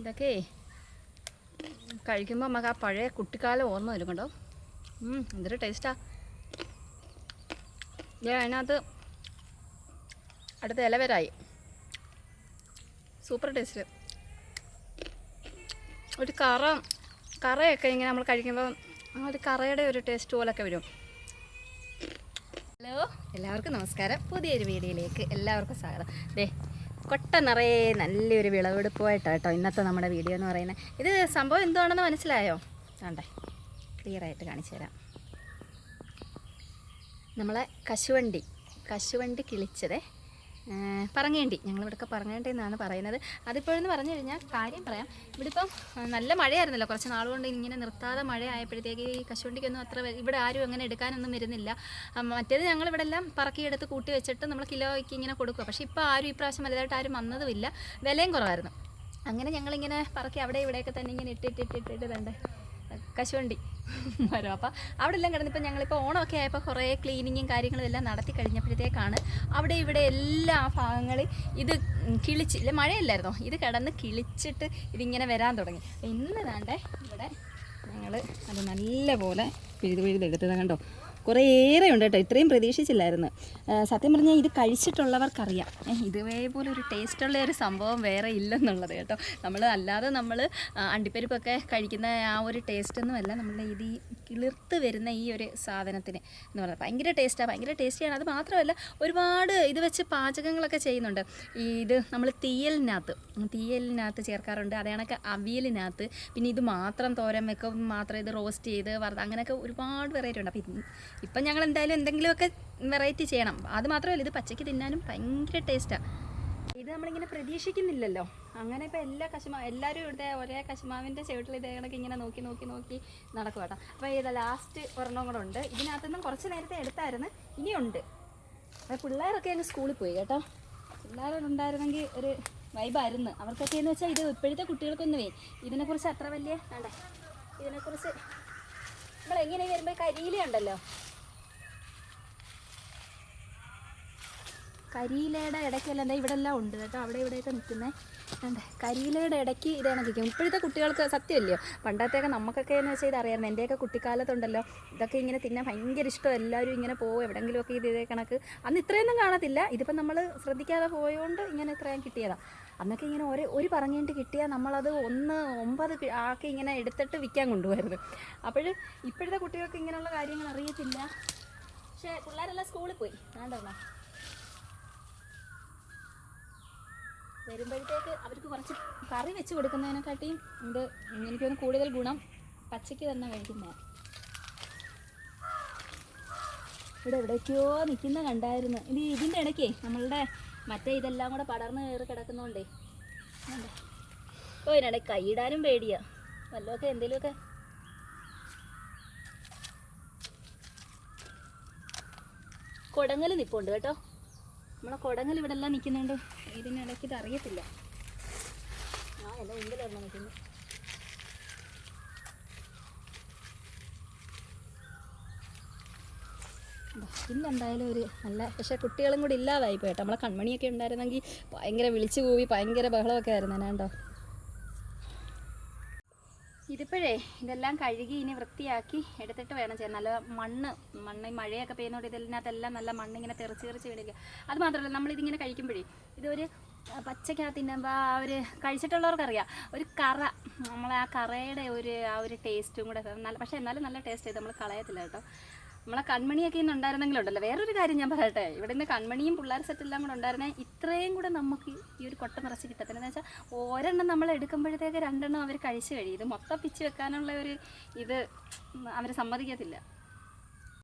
ഇതൊക്കെ കഴിക്കുമ്പോൾ നമുക്ക് ആ പഴയ കുട്ടിക്കാലം ഓർമ്മ വരും കേട്ടോ. എന്തൊരു ടേസ്റ്റാ ഞാൻ അതിനകത്ത് അടുത്ത ഇലവരായി. സൂപ്പർ ടേസ്റ്റ് ഒരു കറ കറയൊക്കെ ഇങ്ങനെ നമ്മൾ കഴിക്കുമ്പോൾ ആ ഒരു കറയുടെ ഒരു ടേസ്റ്റ് പോലൊക്കെ വരും. ഹലോ എല്ലാവർക്കും നമസ്കാരം. പുതിയൊരു വീഡിയോയിലേക്ക് എല്ലാവർക്കും സ്വാഗതം. ദേ കൊട്ട നിറയെ നല്ലൊരു വിളവെടുപ്പുമായിട്ടാണ് കേട്ടോ ഇന്നത്തെ നമ്മുടെ വീഡിയോ എന്ന് പറയുന്നത്. ഇത് സംഭവം എന്താണെന്ന് മനസ്സിലായോ? ആണ്ടേ ക്ലിയറായിട്ട് കാണിച്ചു തരാം. നമ്മളെ കശുവണ്ടി കശുവണ്ടി കിളിച്ചതേ പറങ്ങേണ്ടി. ഞങ്ങളിവിടെയൊക്കെ പറങ്ങേണ്ടി എന്നാണ് പറയുന്നത്. അതിപ്പോഴെന്ന് പറഞ്ഞു കഴിഞ്ഞാൽ കാര്യം പറയാം. ഇവിടെ ഇപ്പം നല്ല മഴയായിരുന്നല്ലോ. കുറച്ച് നാളുകൊണ്ട് ഇങ്ങനെ നിർത്താതെ മഴ ആയപ്പോഴത്തേക്ക് ഈ കശുവണ്ടിക്കൊന്നും അത്ര ഇവിടെ ആരും അങ്ങനെ എടുക്കാനൊന്നും വരുന്നില്ല. മറ്റേത് ഞങ്ങൾ ഇവിടെ എല്ലാം പറക്കിയെടുത്ത് കൂട്ടി വെച്ചിട്ട് നമ്മൾ കിലോയ്ക്ക് ഇങ്ങനെ കൊടുക്കുക. പക്ഷേ ഇപ്പോൾ ആരും ഈ പ്രാവശ്യം വലുതായിട്ട് ആരും വന്നതുമില്ല. വിലയും കുറവായിരുന്നു. അങ്ങനെ ഞങ്ങളിങ്ങനെ പറക്കി അവിടെ ഇവിടെയൊക്കെ തന്നെ ഇങ്ങനെ ഇട്ടിട്ടിട്ടിട്ടിട്ട് തണ്ടേ കശുവണ്ടി. വരും. അപ്പോൾ അവിടെ എല്ലാം കിടന്നിപ്പോൾ ഞങ്ങളിപ്പോൾ ഓണമൊക്കെ ആയപ്പോൾ കുറേ ക്ലീനിങ്ങും കാര്യങ്ങളും എല്ലാം നടത്തി കഴിഞ്ഞപ്പോഴത്തേക്കാണ് അവിടെ ഇവിടെ എല്ലാ ഭാഗങ്ങളിൽ ഇത് കിളിച്ച് ഇല്ല മഴയല്ലായിരുന്നോ? ഇത് കിടന്ന് കിളിച്ചിട്ട് ഇതിങ്ങനെ വരാൻ തുടങ്ങി. ഇന്ന് താണ്ടേ ഇവിടെ ഞങ്ങൾ അത് നല്ലപോലെ പിഴുത് പിഴുതെടുത്തത് കണ്ടോ? കുറേയേറെ ഉണ്ട് കേട്ടോ. ഇത്രയും പ്രതീക്ഷിച്ചില്ലായിരുന്നു. സത്യം പറഞ്ഞാൽ ഇത് കഴിച്ചിട്ടുള്ളവർക്കറിയാം. ഇതുപോലെ ഒരു ടേസ്റ്റുള്ള ഒരു സംഭവം വേറെ ഇല്ലെന്നുള്ളത് കേട്ടോ. നമ്മൾ അല്ലാതെ നമ്മൾ അണ്ടിപ്പരിപ്പൊക്കെ കഴിക്കുന്ന ആ ഒരു ടേസ്റ്റൊന്നുമല്ല. നമ്മളുടെ ഇത് ഈ കിളിർത്ത് വരുന്ന ഈ ഒരു സാധനത്തിന് എന്ന് പറഞ്ഞാൽ ഭയങ്കര ടേസ്റ്റാണ് ഭയങ്കര ടേസ്റ്റിയാണ്. അത് മാത്രമല്ല ഒരുപാട് ഇത് വെച്ച് പാചകങ്ങളൊക്കെ ചെയ്യുന്നുണ്ട്. ഈ ഇത് നമ്മൾ തീയലിനകത്ത് തീയലിനകത്ത് ചേർക്കാറുണ്ട്. അതേ അവിയലിനകത്ത്. പിന്നെ ഇത് മാത്രം തോരൻ വെക്കും മാത്രം ഇത് റോസ്റ്റ് ചെയ്ത് വറുത്ത് അങ്ങനെയൊക്കെ ഒരുപാട് വെറൈറ്റി ഉണ്ട്. അപ്പോൾ ഇപ്പം ഞങ്ങൾ എന്തായാലും എന്തെങ്കിലുമൊക്കെ വെറൈറ്റി ചെയ്യണം. അത് മാത്രമല്ല ഇത് പച്ചയ്ക്ക് തിന്നാനും ഭയങ്കര ടേസ്റ്റാണ് ഇത് നമ്മളിങ്ങനെ പ്രതീക്ഷിക്കുന്നില്ലല്ലോ. അങ്ങനെ ഇപ്പോൾ എല്ലാ കശുമാ എല്ലാവരും ഇവിടുത്തെ ഒരേ കശുമാവിന്റെ ചുവട്ടിൽ ഇതേ കണക്ക് ഇങ്ങനെ നോക്കി നോക്കി നോക്കി നടക്കും കേട്ടോ അപ്പോൾ ഇത് ലാസ്റ്റ് ഒരെണ്ണം കൂടെ ഉണ്ട്. ഇതിനകത്തുനിന്നും കുറച്ച് നേരത്തെ എടുത്തായിരുന്നു. ഇനിയുണ്ട്. അപ്പോൾ പിള്ളേരൊക്കെ അങ്ങ് സ്കൂളിൽ പോയി കേട്ടോ. പിള്ളേരുണ്ടായിരുന്നെങ്കിൽ ഒരു വൈബായിരുന്നു അവർക്കൊക്കെ എന്ന് വെച്ചാൽ ഇത് ഇപ്പോഴത്തെ കുട്ടികൾക്കൊന്നുമേ ഇതിനെക്കുറിച്ച് അത്ര വലിയ വേണ്ട. ഇതിനെക്കുറിച്ച് നമ്മൾ എങ്ങനെ വരുമ്പോൾ കരിയില ഉണ്ടല്ലോ. കരിയിലയുടെ ഇടയ്ക്കെല്ലാം എന്താ ഇവിടെ എല്ലാം ഉണ്ട് കേട്ടോ. അവിടെ ഇവിടെയൊക്കെ നിൽക്കുന്നത് എന്താ കരിയിലയുടെ ഇടയ്ക്ക് ഇത് കണക്കിക്കും ഇപ്പോഴത്തെ കുട്ടികൾക്ക് സത്യമല്ലയോ? പണ്ടത്തെയൊക്കെ നമുക്കൊക്കെ എന്ന് വെച്ചാൽ ഇത് അറിയാമായിരുന്നു എന്റെയൊക്കെ കുട്ടിക്കാലത്തുണ്ടല്ലോ. ഇതൊക്കെ ഇങ്ങനെ തിന്നാൻ ഭയങ്കര ഇഷ്ടം എല്ലാവരും ഇങ്ങനെ പോകും എവിടെയെങ്കിലുമൊക്കെ ഇത് ഇതേ കണക്ക് അന്ന് ഇത്രയൊന്നും കാണത്തില്ല. ഇതിപ്പം നമ്മൾ ശ്രദ്ധിക്കാതെ പോയതുകൊണ്ട് ഇങ്ങനെ ഇത്രയും കിട്ടിയതാണ് അന്നൊക്കെ ഇങ്ങനെ ഒരു ഒരു പറഞ്ഞിട്ട് കിട്ടിയാൽ നമ്മളത് ഒന്ന് ഒമ്പത് ആക്കി ഇങ്ങനെ എടുത്തിട്ട് വിൽക്കാൻ കൊണ്ടുപോയിരുന്നു അപ്പോൾ ഇപ്പോഴത്തെ കുട്ടികൾക്ക് ഇങ്ങനെയുള്ള കാര്യങ്ങൾ അറിയത്തില്ല. പക്ഷേ പിള്ളേരെല്ലാം സ്കൂളിൽ പോയി. വേണ്ടോ വരുമ്പോഴത്തേക്ക് അവർക്ക് കുറച്ച് കറി വെച്ച് കൊടുക്കുന്നതിനെക്കാട്ടിയും ഇത് എനിക്കൊന്ന് കൂടുതൽ ഗുണം പച്ചയ്ക്ക് തന്നെ കഴിക്കുന്നതാണ് ഇവിടെ എവിടേക്കോ നിൽക്കുന്ന കണ്ടായിരുന്നു. ഇത് ഇതിന്റെ ഇടയ്ക്കേ നമ്മളുടെ മറ്റേ ഇതെല്ലാം കൂടെ പടർന്ന് കയറി കിടക്കുന്നതുകൊണ്ടേ കണ്ടോ? ഓ ഇതിനിടയ്ക്ക് കൈയിടാനും പേടിയാ. വല്ലതൊക്കെ എന്തെങ്കിലുമൊക്കെ കൊടങ്ങൽ നിൽപ്പുണ്ട് കേട്ടോ. നമ്മളെ കൊടങ്ങൽ ഇവിടെ എല്ലാം നിൽക്കുന്നുണ്ട് ഇതിനിടയ്ക്ക് ഇത് അറിയത്തില്ല ആ എന്റെ മുമ്പിലാണ് നിൽക്കുന്നു ഇന്നെന്തായാലും ഒരു നല്ല പക്ഷേ കുട്ടികളും കൂടി ഇല്ലാതായി പോയിട്ട് നമ്മളെ കൺമണിയൊക്കെ ഉണ്ടായിരുന്നെങ്കിൽ ഭയങ്കര വിളിച്ചു കൂവി ഭയങ്കര ബഹളമൊക്കെ ആയിരുന്നു. എന്നാണ്ടോ ഇതിപ്പോഴേ ഇതെല്ലാം കഴുകി ഇനി വൃത്തിയാക്കി എടുത്തിട്ട് വേണം ചെയ്യാൻ. നല്ല മണ്ണ് മണ്ണ് ഈ മഴയൊക്കെ പെയ്യുന്നതുകൊണ്ട് ഇതിനകത്തെല്ലാം നല്ല മണ്ണ് ഇങ്ങനെ തെറിച്ച് തെറിച്ച് വീണിരിക്കുക അത് മാത്രമല്ല നമ്മളിതിങ്ങനെ കഴിക്കുമ്പോഴേ ഇതൊരു പച്ചക്കകത്ത് തിന്നുമ്പോൾ ഒരു കഴിച്ചിട്ടുള്ളവർക്കറിയാം. ഒരു കറ നമ്മളെ ആ കറയുടെ ഒരു ആ ഒരു ടേസ്റ്റും കൂടെ നല്ല പക്ഷേ എന്നാലും നല്ല ടേസ്റ്റ് ചെയ്ത് നമ്മൾ കളയത്തില്ല കേട്ടോ. നമ്മളെ കൺമണിയൊക്കെ ഇന്ന് ഉണ്ടായിരുന്നെങ്കിലുണ്ടല്ലോ. വേറൊരു കാര്യം ഞാൻ പറയട്ടെ. ഇവിടെ നിന്ന് കൺമണിയും പിള്ളേർ സെറ്റെല്ലാം കൂടെ ഉണ്ടായിരുന്നെ ഇത്രയും കൂടെ നമുക്ക് ഈ ഒരു കൊട്ട നിറച്ച് കിട്ടത്തില്ല. എന്ന് വെച്ചാൽ ഒരെണ്ണം നമ്മൾ എടുക്കുമ്പോഴത്തേക്ക് രണ്ടെണ്ണം അവർ കഴിച്ചു കഴിയും. ഇത് മൊത്തം പിച്ച് വെക്കാനുള്ള ഒരു ഇത് അവർ സമ്മതിക്കത്തില്ല.